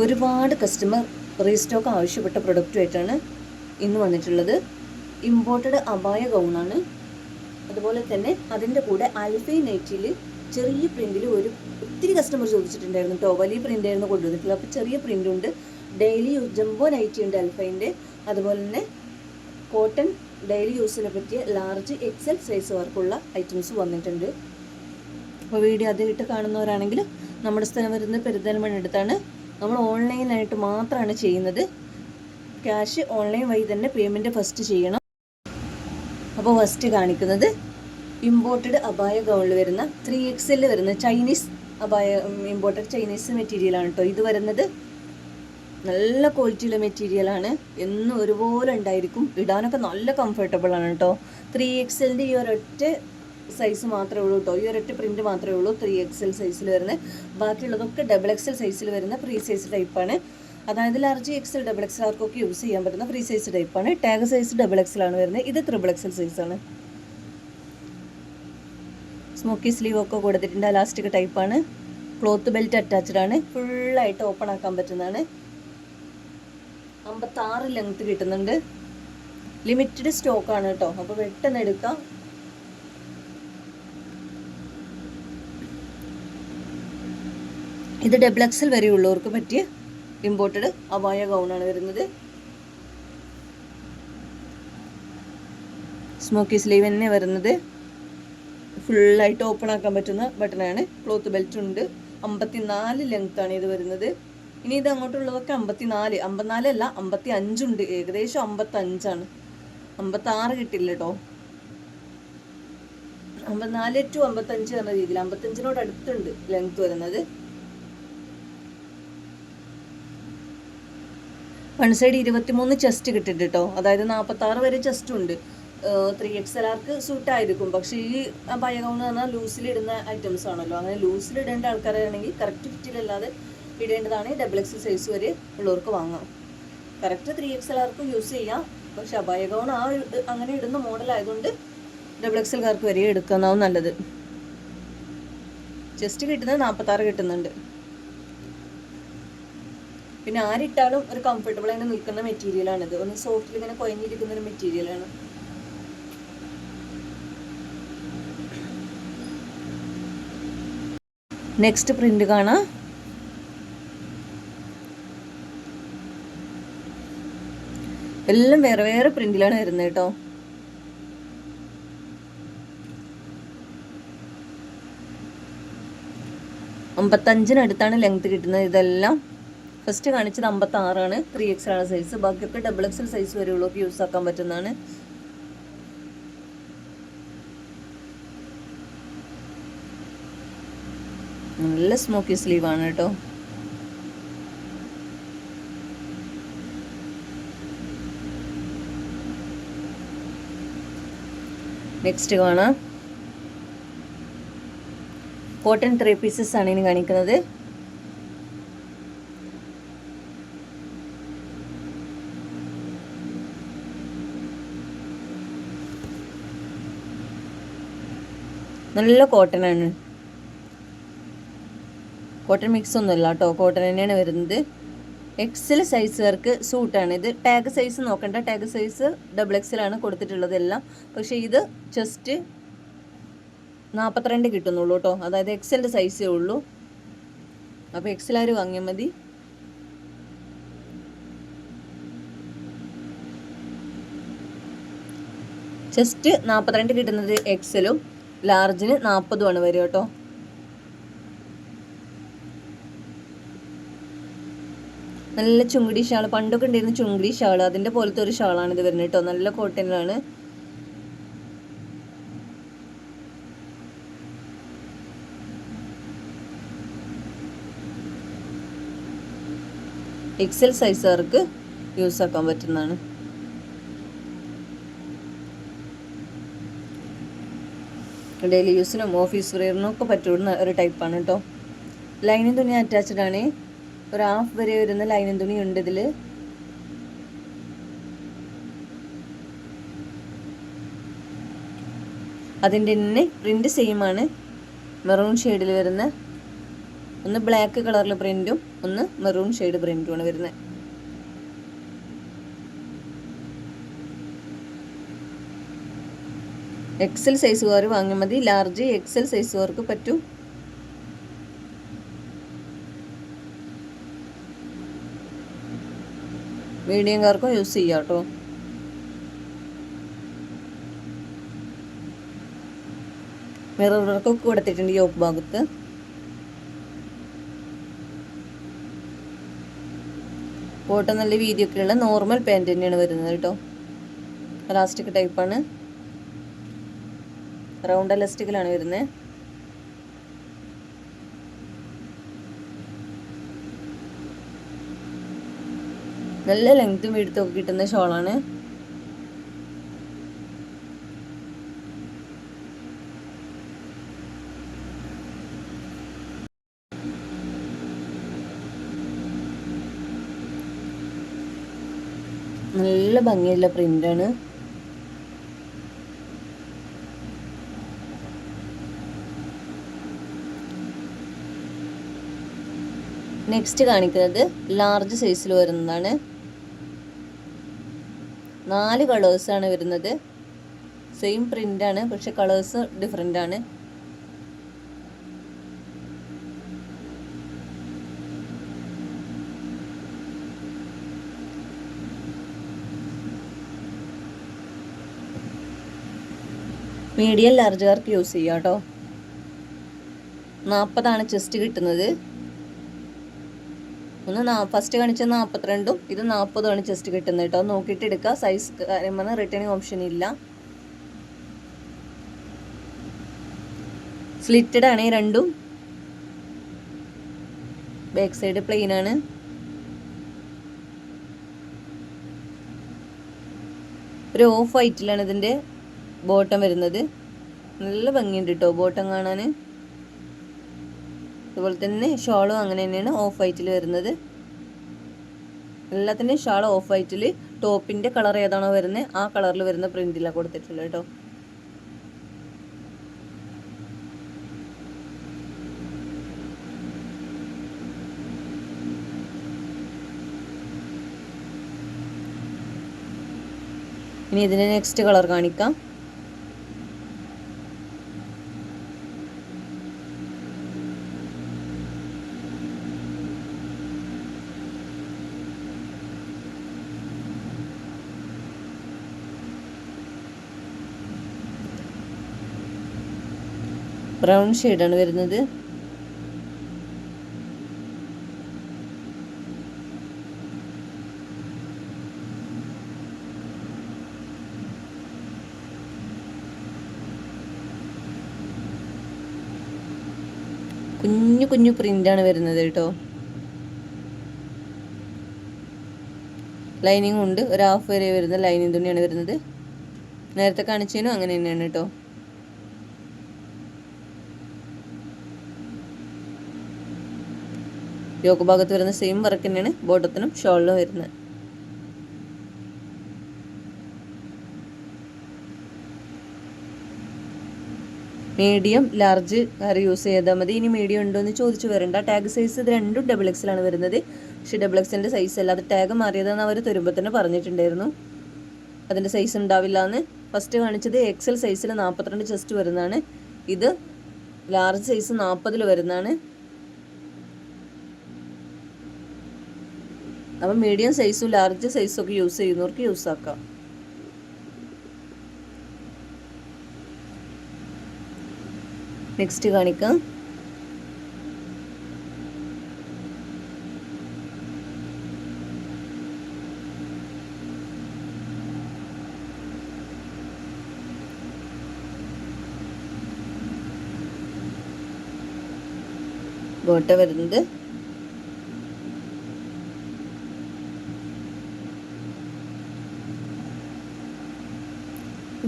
ഒരുപാട് customer restock ആവശ്യപ്പെട്ട പ്രൊഡക്റ്റുമായിട്ടാണ് ഇന്ന് വന്നിട്ടുള്ളത്. ഇമ്പോർട്ടഡ് അബായ ഗൗണാണ് അതുപോലെ തന്നെ അതിന്റെ കൂടെ അൽഫൈ നൈറ്റിൽ ചെറിയ പ്രിന്റിൽ ഒരു ഒത്തിരി കസ്റ്റമർ ചോദിച്ചിട്ടുണ്ടായിരുന്നു കേട്ടോ വലിയ പ്രിന്റ് ആയിരുന്നു കൊണ്ടുവന്നിട്ടുള്ളത്. അപ്പോൾ ചെറിയ പ്രിന്റ് ഉണ്ട്. ഡെയിലി ജംബോ നൈറ്റി ഉണ്ട് അൽഫൈന്റെ അതുപോലെ തന്നെ കോട്ടൺ ഡെയിലി യൂസിനെ പറ്റിയ ലാർജ് എക്സൽ സൈസ് വർക്കുള്ള ഐറ്റംസ് വന്നിട്ടുണ്ട്. അപ്പോൾ വീഡിയോ അതിലിട്ട് കാണുന്നവരാണെങ്കിൽ നമ്മുടെ സ്ഥലം വരുന്ന പെരുന്തൽമണ്ണ അടുത്താണ്. നമ്മൾ ഓൺലൈനായിട്ട് മാത്രമാണ് ചെയ്യുന്നത്. ക്യാഷ് ഓൺലൈൻ വഴി തന്നെ പേയ്മെന്റ് ഫസ്റ്റ് ചെയ്യണം. അപ്പോൾ ഫസ്റ്റ് കാണിക്കുന്നത് ഇമ്പോർട്ടഡ് അബായ ഗൗണിൽ വരുന്ന ത്രീ എക്സലിൽ വരുന്ന ചൈനീസ് അബായ ഇമ്പോർട്ടഡ് ചൈനീസ് മെറ്റീരിയലാണ് കേട്ടോ ഇത് വരുന്നത് നല്ല ക്വാളിറ്റിയുള്ള മെറ്റീരിയലാണ് എന്നും ഒരുപോലെ ഉണ്ടായിരിക്കും. ഇടാനൊക്കെ നല്ല കംഫർട്ടബിൾ ആണ് കേട്ടോ ത്രീ എക്സലിന്റെ ഈ ഒരൊറ്റ സൈസ് മാത്രമേ ഉള്ളൂ കേട്ടോ ഈ ഒരൊറ്റ പ്രിന്റ് മാത്രമേ ഉള്ളൂ. ത്രീ എക്സ് എൽ സൈസിൽ വരുന്നത് ബാക്കിയുള്ളതൊക്കെ ഡബിൾ എക്സ് എൽ സൈസിൽ വരുന്ന ഫ്രീ സൈസ് ടൈപ്പാണ് അതായത് large X L double X ആർക്കൊക്കെ യൂസ് ചെയ്യാൻ പറ്റുന്ന ഫ്രീ സൈസ് ടൈപ്പാണ് ടാഗ് സൈസ് ഡബിൾ എക്സൽ ആണ് വരുന്നത് ഇത് ത്രിബിൾ എക്സൽ സൈസാണ് സ്മോക്കി സ്ലീവ് ഒക്കെ കൊടുത്തിട്ടുണ്ട്. അലാസ്റ്റിക് ടൈപ്പാണ് ക്ലോത്ത് ബെൽറ്റ് അറ്റാച്ച്ഡ് ആണ്. ഫുള്ളായിട്ട് ഓപ്പൺ ആക്കാൻ പറ്റുന്നതാണ്. അമ്പത്താറ് ലെങ്ത് കിട്ടുന്നുണ്ട്. ലിമിറ്റഡ് സ്റ്റോക്കാണ് കേട്ടോ അപ്പോൾ പെട്ടെന്ന് എടുക്കാം. ഇത് ഡബിൾ എക്സൽ വരെ ഉള്ളവർക്ക് പറ്റിയ ഇമ്പോർട്ടഡ് അവായ ഗൗണാണ് വരുന്നത്. സ്മോക്കി സ്ലീവ് തന്നെ വരുന്നത്. ഫുള്ളായിട്ട് ഓപ്പൺ ആക്കാൻ പറ്റുന്ന ബട്ടണാണ് ക്ലോത്ത് ബെൽറ്റ് ഉണ്ട്. അമ്പത്തിനാല് ലെങ്ത് ആണ് ഇത് വരുന്നത്. ഇനി ഇത് അങ്ങോട്ടുള്ളതൊക്കെ അമ്പത്തിനാല്. അല്ല അമ്പത്തി അഞ്ചുണ്ട് ഏകദേശം അമ്പത്തഞ്ചാണ് അമ്പത്താറ് കിട്ടില്ല കേട്ടോ അമ്പത്തിനാല് ടു അമ്പത്തഞ്ച് എന്ന രീതിയിൽ അമ്പത്തഞ്ചിനോട് അടുത്തുണ്ട് ലെങ്ത് വരുന്നത്. വൺ സൈഡ് ഇരുപത്തിമൂന്ന് ചെസ്റ്റ് കിട്ടിയിട്ട് കേട്ടോ അതായത് നാൽപ്പത്താറ് വരെ ചെസ്റ്റ് ഉണ്ട്. ത്രീ എക്സ് എൽ ആർക്ക് സൂട്ടായിരിക്കും പക്ഷേ ഈ പയ ഗൗൺ എന്ന് പറഞ്ഞാൽ ലൂസിലിടുന്ന ഐറ്റംസ് ആണല്ലോ. അങ്ങനെ ലൂസിലിടേണ്ട ആൾക്കാരാണെങ്കിൽ കറക്റ്റ് ഫിറ്റിലല്ലാതെ ഇടേണ്ടതാണ് ഡബിൾ എക്സ് സൈസ് വരെ ഉള്ളവർക്ക് വാങ്ങാം. കറക്റ്റ് ത്രീ എക്സ് എൽ ആർക്ക് യൂസ് ചെയ്യാം. പക്ഷെ അബായ ഗൗൺ ആ അങ്ങനെ ഇടുന്ന മോഡൽ ആയതുകൊണ്ട് ഡബിൾ എക്സ് എൽക്കാർക്ക് വരെ എടുക്കുന്നതാവും നല്ലത്. ചെസ്റ്റ് കിട്ടുന്നത് നാൽപ്പത്താറ് കിട്ടുന്നുണ്ട്. പിന്നെ ആരിട്ടാലും ഒരു കംഫർട്ടബിൾ ആയിട്ട് നിൽക്കുന്ന മെറ്റീരിയലാണ് ഇത് ഒന്ന് സോഫ്റ്റിൽ ഇങ്ങനെ കുഴഞ്ഞിരിക്കുന്ന ഒരു മെറ്റീരിയലാണ് നെക്സ്റ്റ് പ്രിന്റ് കാണാം. എല്ലാം വേറെ വേറെ പ്രിന്റിലാണ് വരുന്നത് കേട്ടോ. അമ്പത്തഞ്ചിനടുത്താണ് ലെങ്ത് കിട്ടുന്നത് ഇതെല്ലാം. ഫസ്റ്റ് കാണിച്ചത് അമ്പത്തി ആറാണ് ത്രീ എക്സ് ആണ് സൈസ് ബാക്കിയൊക്കെ ഡബിൾ എക്സൽ സൈസ് വരെയുള്ളവർക്ക് യൂസ് ആക്കാൻ പറ്റുന്നതാണ്. നല്ല സ്മോക്കി ആണ് കേട്ടോ. നെക്സ്റ്റ് കാണാം. കോട്ടൺ ത്രീ പീസസ് ആണ് ഇനി കാണിക്കുന്നത്. നല്ല കോട്ടൺ ആണ്. കോട്ടൺ മിക്സ് ഒന്നുമല്ല കേട്ടോ. കോട്ടൺ തന്നെയാണ് വരുന്നത്. എക്സൽ സൈസുകാർക്ക് സൂട്ടാണ് ഇത് ടാഗ് സൈസ് നോക്കണ്ട. ടാഗ് സൈസ് ഡബിൾ എക്സലാണ് കൊടുത്തിട്ടുള്ളത് എല്ലാം. പക്ഷേ ഇത് ജസ്റ്റ് നാൽപ്പത്തിരണ്ട് കിട്ടുന്നുള്ളൂ കേട്ടോ. അതായത് എക്സലിന്റെ സൈസേ ഉള്ളൂ. അപ്പോൾ എക്സലാർ വാങ്ങിയാൽ മതി? ജസ്റ്റ് നാൽപ്പത്തിരണ്ട് കിട്ടുന്നത് എക്സലും ലാർജിന് നാൽപ്പതുമാണ് വരിക കേട്ടോ. നല്ല ചുങ്കിടി ഷാൾ പണ്ടൊക്കെ ഉണ്ടായിരുന്ന ചുങ്കിടി ഷാൾ അതിന്റെ പോലത്തെ ഒരു ഷാളാണ് ഇത് വരുന്നത് കേട്ടോ. നല്ല കോട്ടനിലാണ്. എക്സൽ സൈസുകാർക്ക് യൂസ് ആക്കാൻ പറ്റുന്നതാണ്. ഡെയിലി യൂസിനും ഓഫീസ് വെയറിനും ഒക്കെ പറ്റുന്ന ഒരു ടൈപ്പാണ് കേട്ടോ ലൈനിങ് തുണി അറ്റാച്ച്ഡ് ആണ്. ഒരു ഹാഫ് വരെ വരുന്ന ലൈനിങ് തുണി ഉണ്ട് ഇതിൽ അതിന്റെ തന്നെ പ്രിന്റ് സെയിം ആണ്. മെറൂൺ ഷെയ്ഡിൽ വരുന്ന ഒന്ന് ബ്ലാക്ക് കളറിൽ പ്രിന്റും ഒന്ന് മെറൂൺ ഷെയ്ഡ് പ്രിന്റുമാണ് വരുന്നത്. എക്സൽ സൈസുകാർ വാങ്ങിയാൽ മതി. ലാർജ് എക്സൽ സൈസുകാർക്ക് പറ്റും. മീഡിയംകാർക്കും യൂസ് ചെയ്യാം കേട്ടോ മിറർ കൊടുത്തിട്ടുണ്ട് യോക്ക് ഭാഗത്ത്. ബോട്ടം നല്ല വീതിയൊക്കെയുള്ള നോർമൽ പാന്റ് തന്നെയാണ് വരുന്നത് കേട്ടോ പ്ലാസ്റ്റിക് ടൈപ്പാണ് റൗണ്ട് എലസ്റ്റിക്കിലാണ് വരുന്നത് നല്ല ലെങ്ത്തും വീഴ്ത്തും ഒക്കെ കിട്ടുന്ന ഷോളാണ്. നല്ല ഭംഗിയുള്ള പ്രിന്റാണ് നെക്സ്റ്റ് കാണിക്കുന്നത് ലാർജ് സൈസിൽ വരുന്നതാണ്. നാല് കളേഴ്സാണ് വരുന്നത്. സെയിം പ്രിന്റാണ് പക്ഷെ കളേഴ്സ് ഡിഫറെന്റ് ആണ്. മീഡിയം ലാർജുകാർക്ക് യൂസ് ചെയ്യാം കേട്ടോ നാൽപ്പതാണ് ചെസ്റ്റ് കിട്ടുന്നത്. ഒന്ന് നാ ഫസ്റ്റ് കാണിച്ച നാൽപ്പത്തിരണ്ടും ഇത് നാൽപ്പതുമാണ് ജസ്റ്റ് കിട്ടുന്നത് കേട്ടോ നോക്കിയിട്ട് എടുക്കുക സൈസ് കാര്യം പറഞ്ഞാൽ റിട്ടേണിങ് ഓപ്ഷൻ ഇല്ല. സ്ലിറ്റഡ് ആണ് രണ്ടും. ബാക്ക് സൈഡ് പ്ലെയിൻ ആണ്. ഒരു ഓഫ് വൈറ്റിലാണ് ഇതിന്റെ ബോട്ടം വരുന്നത്. നല്ല ഭംഗിയുണ്ട് കേട്ടോ ബോട്ടം കാണാൻ അതുപോലെ തന്നെ ഷോളും അങ്ങനെ തന്നെയാണ് ഓഫ് വൈറ്റിൽ വരുന്നത്. എല്ലാത്തിന്റെയും ഷാൾ ഓഫ് വൈറ്റിൽ ടോപ്പിന്റെ കളർ ഏതാണോ വരുന്നത് ആ കളറിൽ വരുന്ന പ്രിന്റിലാണ് കൊടുത്തിട്ടുള്ളത് കേട്ടോ ഇനി ഇതിന്റെ നെക്സ്റ്റ് കളർ കാണിക്കാം. ബ്രൗൺ ഷെയ്ഡാണ് വരുന്നത്. കുഞ്ഞു കുഞ്ഞു പ്രിന്റാണ് വരുന്നത് കേട്ടോ. ലൈനിങ് ഉണ്ട്. ഒരു ഹാഫ് വരെ വരുന്ന ലൈനിങ് തുണിയാണ് വരുന്നത്. നേരത്തെ കാണിച്ചതിനും അങ്ങനെ തന്നെയാണ് കേട്ടോ. യോക്ക് ഭാഗത്ത് വരുന്ന സെയിം വർക്ക് തന്നെയാണ് ബോട്ടത്തിനും ഷോളിലും വരുന്നത്. മീഡിയം ലാർജ് കറി യൂസ് ചെയ്താൽ മതി. ഇനി മീഡിയം ഉണ്ടോ എന്ന് ചോദിച്ചു വരണ്ട. ടാഗ് സൈസ് ഇത് രണ്ടും ഡബിൾ എക്സിലാണ് വരുന്നത്. പക്ഷേ ഡബിൾ എക്സിന്റെ സൈസ് അല്ല. അത് ടാഗ് മാറിയതെന്ന് അവർ തരുമ്പോൾ തന്നെ പറഞ്ഞിട്ടുണ്ടായിരുന്നു. അതിന്റെ സൈസ് ഉണ്ടാവില്ല എന്ന്. ഫസ്റ്റ് കാണിച്ചത് എക്സൽ സൈസിൽ നാൽപ്പത്തിരണ്ട് ചെസ്റ്റ് വരുന്നതാണ്. ഇത് ലാർജ് സൈസ് നാൽപ്പതിൽ വരുന്നതാണ്. അപ്പം മീഡിയം സൈസും ലാർജ് സൈസും ഒക്കെ യൂസ് ചെയ്യുന്നവർക്ക് യൂസ് ആക്കാം. നെക്സ്റ്റ് കാണിക്കാം. ബോട്ട വരുന്നത്.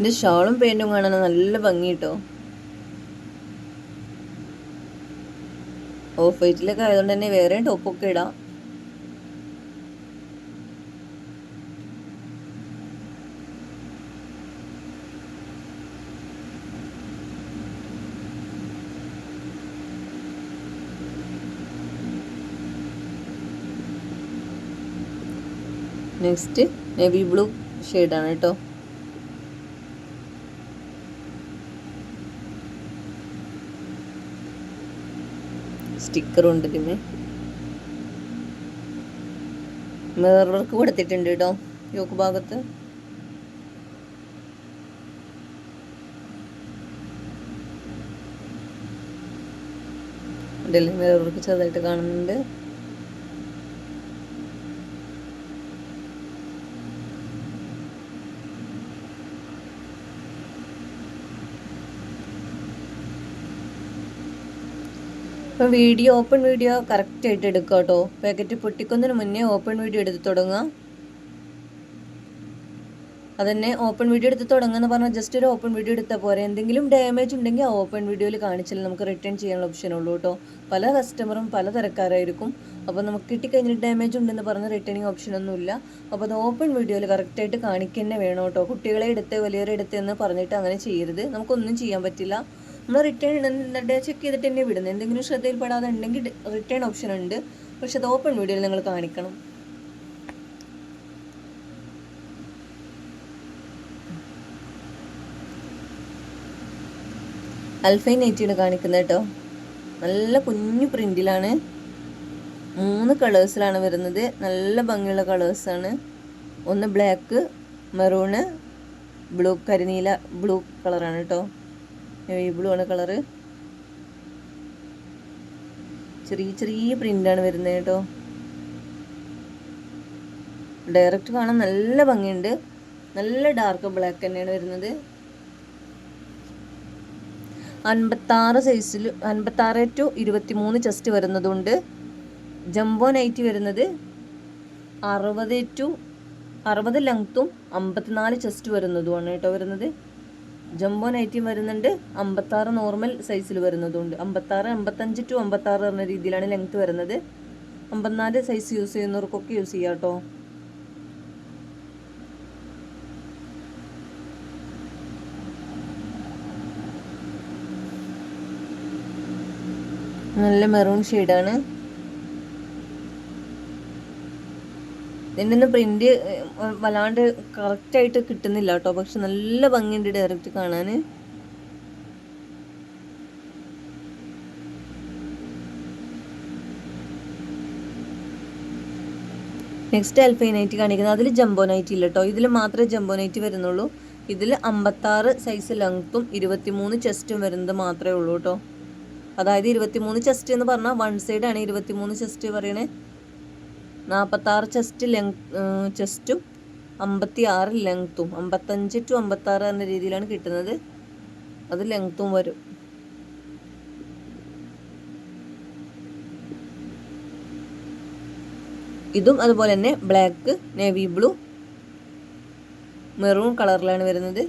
ഇതിന്റെ ഷാളും പേന്റും കാണാൻ നല്ല ഭംഗി കേട്ടോ ഓഫ് വൈറ്റിലൊക്കെ ആയതുകൊണ്ട് തന്നെ വേറെ ടോപ്പൊക്കെ ഇടാം. നെക്സ്റ്റ് നേവി ബ്ലൂ ഷെയ്ഡാണ് കേട്ടോ സ്റ്റിക്കറും ഉണ്ട് ഇതിന്. മിറർ വർക്ക് കൊടുത്തിട്ടുണ്ട് കേട്ടോ യോക്ക് ഭാഗത്ത്. മിറർക്ക് ചെറുതായിട്ട് കാണുന്നുണ്ട്. ഇപ്പം വീഡിയോ ഓപ്പൺ വീഡിയോ കറക്റ്റായിട്ട് എടുക്കുക കേട്ടോ പാക്കറ്റ് പൊട്ടിക്കുന്നതിന് മുന്നേ ഓപ്പൺ വീഡിയോ എടുത്ത് തുടങ്ങുക അതന്നെ ഓപ്പൺ വീഡിയോ എടുത്ത് തുടങ്ങുക പറഞ്ഞാൽ ജസ്റ്റ് ഒരു ഓപ്പൺ വീഡിയോ എടുത്താൽ പോരെ. എന്തെങ്കിലും ഡാമേജ് ഉണ്ടെങ്കിൽ ആ ഓപ്പൺ വീഡിയോയിൽ കാണിച്ചാൽ നമുക്ക് റിട്ടേൺ ചെയ്യാനുള്ള ഓപ്ഷൻ ഉള്ളൂ കേട്ടോ പല കസ്റ്റമറും പല തരക്കാരായിരിക്കും. അപ്പോൾ നമുക്ക് കിട്ടിക്കഴിഞ്ഞിട്ട് ഡാമേജ് ഉണ്ടെന്ന് പറഞ്ഞ് റിട്ടേണിങ് ഓപ്ഷൻ ഒന്നുമില്ല അപ്പോൾ അത് ഓപ്പൺ വീഡിയോയിൽ കറക്റ്റായിട്ട് കാണിക്കുക വേണം കേട്ടോ കുട്ടികളെ എടുത്ത് വലിയവരെ എടുത്ത് എന്ന് പറഞ്ഞിട്ട് അങ്ങനെ ചെയ്യരുത്. നമുക്കൊന്നും ചെയ്യാൻ പറ്റില്ല. നമ്മൾ റിട്ടേൺ ചെക്ക് ചെയ്തിട്ട് തന്നെ വിടുന്നത് എന്തെങ്കിലും ശ്രദ്ധയിൽപ്പെടാതെ ഉണ്ടെങ്കിൽ റിട്ടേൺ ഓപ്ഷൻ ഉണ്ട്. പക്ഷെ അത് ഓപ്പൺ വീഡിയോയിൽ നിങ്ങൾ കാണിക്കണം. അൽഫൈൻ നെറ്റിയാണ് കാണിക്കുന്നത് കേട്ടോ. നല്ല കുഞ്ഞു പ്രിന്റിലാണ്. മൂന്ന് കളേഴ്സിലാണ് വരുന്നത്. നല്ല ഭംഗിയുള്ള കളേഴ്സാണ് ഒന്ന് ബ്ലാക്ക് മെറൂണ് ബ്ലൂ കരിനീല ബ്ലൂ കളറാണ് കേട്ടോ. നേവി ബ്ലൂ ആണ് കളറ് ചെറിയ ചെറിയ പ്രിന്റാണ് വരുന്നത് കേട്ടോ ഡയറക്റ്റ് കാണാൻ നല്ല ഭംഗിയുണ്ട്. നല്ല ഡാർക്ക് ബ്ലാക്ക് തന്നെയാണ് വരുന്നത്. അൻപത്താറ് സൈസിൽ അൻപത്താറ് ടു ഇരുപത്തി മൂന്ന് ചെസ്റ്റ് വരുന്നതുണ്ട്. ജംബോ നൈറ്റ് വരുന്നത് അറുപത് ടു അറുപത് ലെങ്ത്തും അമ്പത്തിനാല് ചെസ്റ്റ് വരുന്നതുമാണ് കേട്ടോ വരുന്നത്. ജംബോ നൈറ്റിയും വരുന്നുണ്ട്. അമ്പത്താറ് നോർമൽ സൈസിൽ വരുന്നതുണ്ട്. അമ്പത്താറ് അമ്പത്തഞ്ച് ടു അമ്പത്താറ് പറഞ്ഞ രീതിയിലാണ് ലെങ്ത് വരുന്നത്. അമ്പത്തിനാല് സൈസ് യൂസ് ചെയ്യുന്നവർക്കൊക്കെ യൂസ് ചെയ്യാം കേട്ടോ നല്ല മെറൂൺ ഷെയ്ഡാണ് ഇതിന്റെ പ്രിന്റ് വല്ലാണ്ട് കറക്റ്റായിട്ട് കിട്ടുന്നില്ല കേട്ടോ. പക്ഷെ നല്ല ഭംഗിയുണ്ട് ഡയറക്റ്റ് കാണാൻ. നെക്സ്റ്റ് അൽഫൈ നൈറ്റ് കാണിക്കുന്നത്. അതിൽ ജംബോ നൈറ്റ് ഇല്ല കേട്ടോ. ഇതിൽ മാത്രമേ ജംബോ നൈറ്റ് വരുന്നുള്ളൂ. ഇതിൽ അമ്പത്താറ് സൈസ് ലെങ്ത്തും ഇരുപത്തിമൂന്ന് ചെസ്റ്റും വരുന്നത് മാത്രമേ ഉള്ളൂ കേട്ടോ. അതായത് ഇരുപത്തിമൂന്ന് ചെസ്റ്റ് എന്ന് പറഞ്ഞാൽ വൺ സൈഡാണ് ഇരുപത്തിമൂന്ന് ചെസ്റ്റ് പറയണേ. നാൽപ്പത്താറ് ചെസ്റ്റ് ലെങ് ചെസ്റ്റും അമ്പത്തി ആറ് ലെങ്ത്തും അമ്പത്തഞ്ച് ടു അമ്പത്താറ് എന്ന രീതിയിലാണ് കിട്ടുന്നത്. അത് ലെങ്ത്തും വരും. ഇതും അതുപോലെ തന്നെ ബ്ലാക്ക് നേവി ബ്ലൂ മെറൂൺ കളറിലാണ് വരുന്നത്.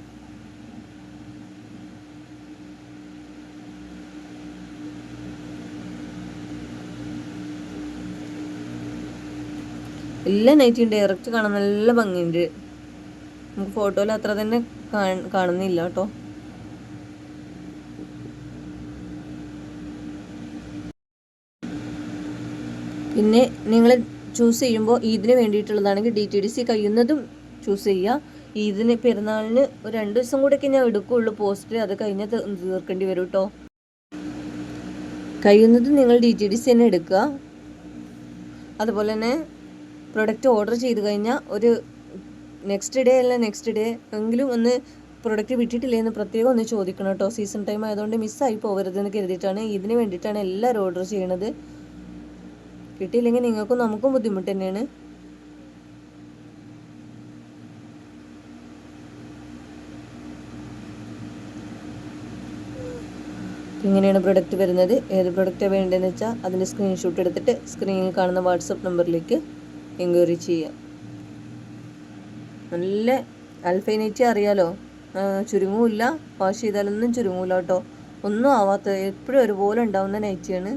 എല്ലാ നൈറ്റിയും ഡയറക്റ്റ് കാണാൻ നല്ല ഭംഗിയുണ്ട്. നമുക്ക് ഫോട്ടോയിൽ അത്ര തന്നെ കാണുന്നില്ല കേട്ടോ. പിന്നെ നിങ്ങൾ ചൂസ് ചെയ്യുമ്പോൾ ഈദിന് വേണ്ടിയിട്ടുള്ളതാണെങ്കിൽ ഡി ടി ഡി സി കഴിയുന്നതും ചൂസ് ചെയ്യുക. ഈദിന് പെരുന്നാളിന് ഒരു രണ്ട് ദിവസം കൂടെയൊക്കെ ഞാൻ എടുക്കുകയുള്ളൂ പോസ്റ്റ് അത് കഴിഞ്ഞാൽ തീർക്കേണ്ടി വരും കേട്ടോ. കഴിയുന്നതും നിങ്ങൾ ഡി ടി ഡി സി തന്നെ എടുക്കുക. അതുപോലെ തന്നെ പ്രൊഡക്റ്റ് ഓർഡർ ചെയ്ത് കഴിഞ്ഞാൽ ഒരു നെക്സ്റ്റ് ഡേ അല്ല നെക്സ്റ്റ് ഡേ എങ്കിലും ഒന്ന് പ്രൊഡക്റ്റ് വിട്ടിട്ടില്ലേ എന്ന് പ്രത്യേകം ഒന്ന് ചോദിക്കണം കേട്ടോ. സീസൺ ടൈം ആയതുകൊണ്ട് മിസ്സായി പോകരുതെന്ന് കരുതിയിട്ടാണ് ഇതിന് വേണ്ടിയിട്ടാണ് എല്ലാവരും ഓർഡർ ചെയ്യണത്. കിട്ടിയില്ലെങ്കിൽ നിങ്ങൾക്കും നമുക്കും ബുദ്ധിമുട്ട് തന്നെയാണ്. ഇങ്ങനെയാണ് പ്രൊഡക്റ്റ് വരുന്നത്. ഏത് പ്രൊഡക്റ്റാണ് വേണ്ടതെന്ന് വെച്ചാൽ അതിന്റെ സ്ക്രീൻഷോട്ട് എടുത്തിട്ട് സ്ക്രീനിൽ കാണുന്ന വാട്സപ്പ് നമ്പറിലേക്ക് എൻക്വയറി ചെയ്യാം. നല്ല അൽഫൈനൈറ്റി അറിയാലോ. ചുരുങ്ങൂല്ല. വാഷ് ചെയ്താലൊന്നും ചുരുങ്ങൂല കേട്ടോ. ഒന്നും ആവാത്ത എപ്പോഴും ഒരുപോലെ ഉണ്ടാവുന്ന നൈറ്റിയാണ്